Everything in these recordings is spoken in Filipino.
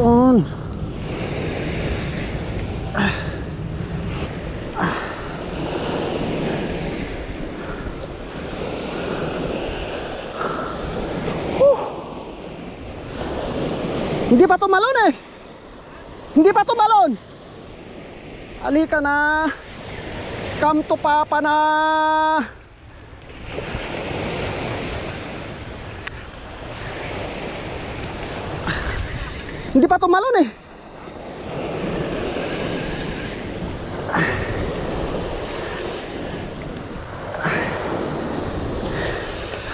on. Hindi pa tumalon eh. Hindi pa tumalon. Halika na. Come to Papa na. Hindi pa tumalon eh.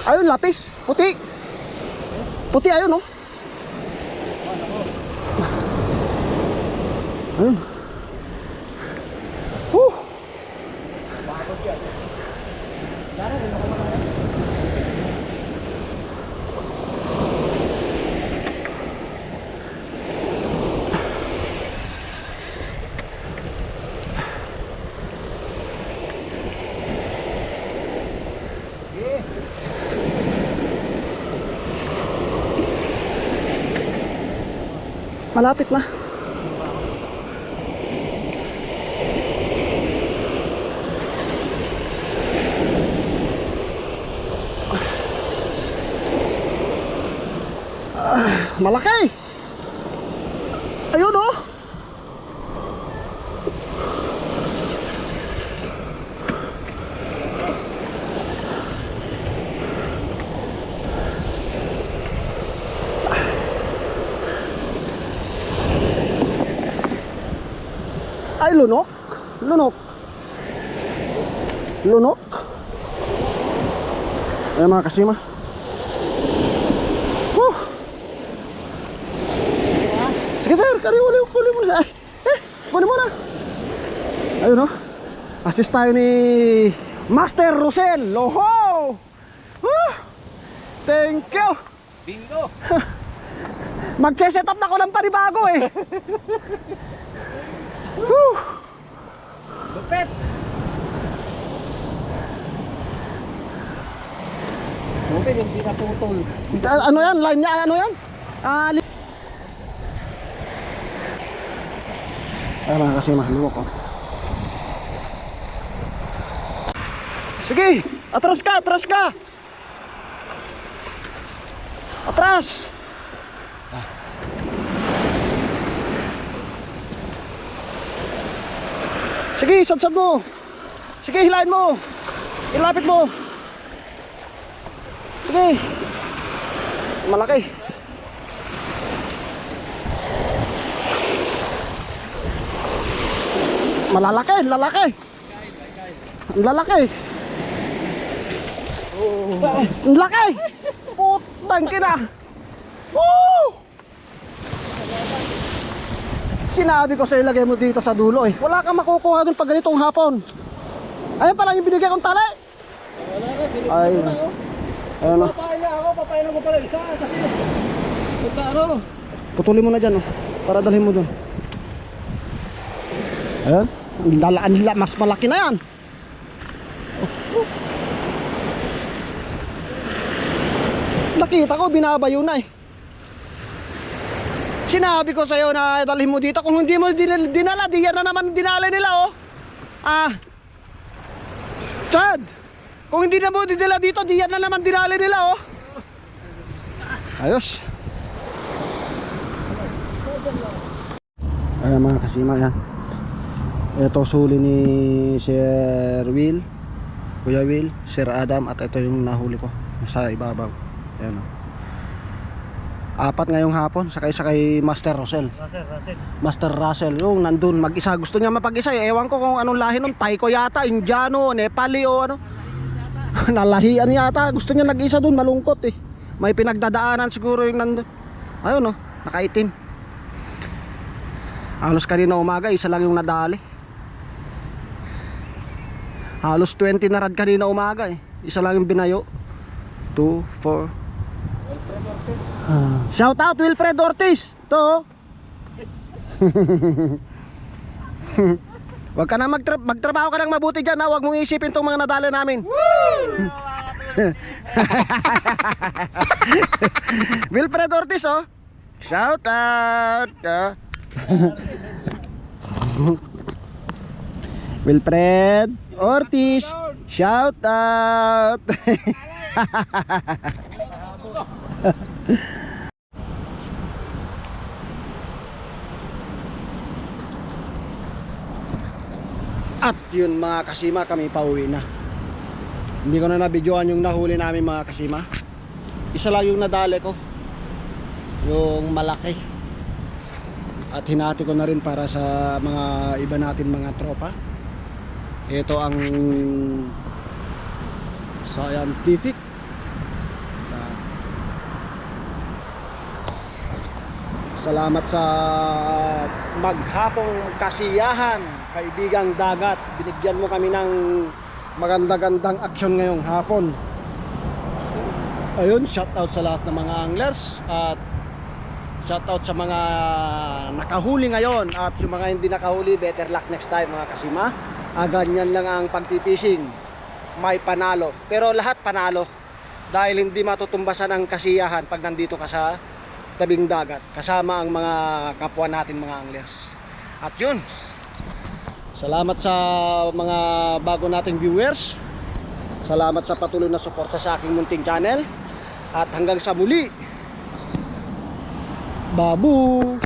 Ayun, lapis. Puti. Puti, ayun, oh. Ayun. Whew. Malapit na. Ah, malaki. Ayun oh. Ay, lunok. Lunok. Lunok. Ayan mga kasima. Whew. Sige sir, kali uli, uli mo na. Ay, eh, kunin mo na. Ayun oh. Assist tayo ni Master Rosel. Loho! Whew. Thank you. Bingo! Magse-set up na ko ng panibago eh. Whew. Lupet! Buti yung di naputol. Ah, Ano yan? Line niya? Ano yan? Ah, li- Ay mga kasi mahalunok ko. Sige! Atras ka! Atras ka! Atras! Sige, sadsad mo! Sige, hilahin mo! Ilapit mo! Sige! Malaki. Malalaki, lalaki. Ang lalaki. Ang laki. Putang kina. Woo! Sinabi ko sa ilagay mo dito sa dulo eh. Wala kang makukuha dun pag ganitong hapon. Ayun pala yung binigay kong tali. Ay. Ayun na. Ako, papaila ko pala isa kasi Punta ano? Putulin mo na dyan, oh, para dalhin mo dun. Ayan. Lalaan nila, mas malaki na yan. Nakita ko, binabayo na eh. Sinabi ko sa'yo na dalhin mo dito. Kung hindi mo din- dinala, di yan na naman dinala nila, oh. Ah. Chad! Kung hindi na mo dinala dito, di yan na naman dinala nila, oh. Ayos. Ayan mga kasima yan. Ito suli ni Sir Will, Kuya Will, Sir Adam at ito yung nahuli ko sa ibabaw. Ayan o. Apat ngayong hapon, sakay sa kay Master Russell. Russell, Russell. Master Russell, yung nandun mag-isa. Gusto niya mapag-isa eh. Ewan ko kung anong lahi nun. Taiko yata, Indiano, Nepali o ano. Nalahian yata. Gusto niya nag-isa dun, malungkot eh. May pinagdadaanan siguro yung nandun. Ayun o, nakaitim. Halos kanina umaga, isa lang yung nadali. Halos 20 na rad kanina umaga eh. Isa lang yung binayo. 2, 4. Shout out Wilfred Ortiz. To. Wag ka na magtra- magtrabaho ka ng mabuti diyan, ha. Wag mong isipin tong mga nadali namin. Wilfred Ortiz, oh. Shout out! Ah. Wilfred Ortiz, shout out! At yun mga kasima, kami pauwi na. Hindi ko na nabidyoan yung nahuli namin mga kasima. Isa lang yung nadali ko. Yung malaki. At hinati ko na rin para sa mga iba natin mga tropa. Ito ang scientific. Salamat sa maghapong kasiyahan, kaibigang dagat. Binigyan mo kami ng maganda-gandang aksyon ngayong hapon. Ayun, shout out sa lahat ng mga anglers at shout out sa mga nakahuli ngayon at yung mga hindi nakahuli, better luck next time mga kasima. Ah, ganyan lang ang pagpipishing. May panalo. Pero lahat panalo. Dahil hindi matutumbasan ang kasiyahan pag nandito ka sa tabing dagat kasama ang mga kapwa natin mga anglers. At yun, salamat sa mga bago nating viewers. Salamat sa patuloy na suporta sa aking munting channel. At hanggang sa muli. Babu!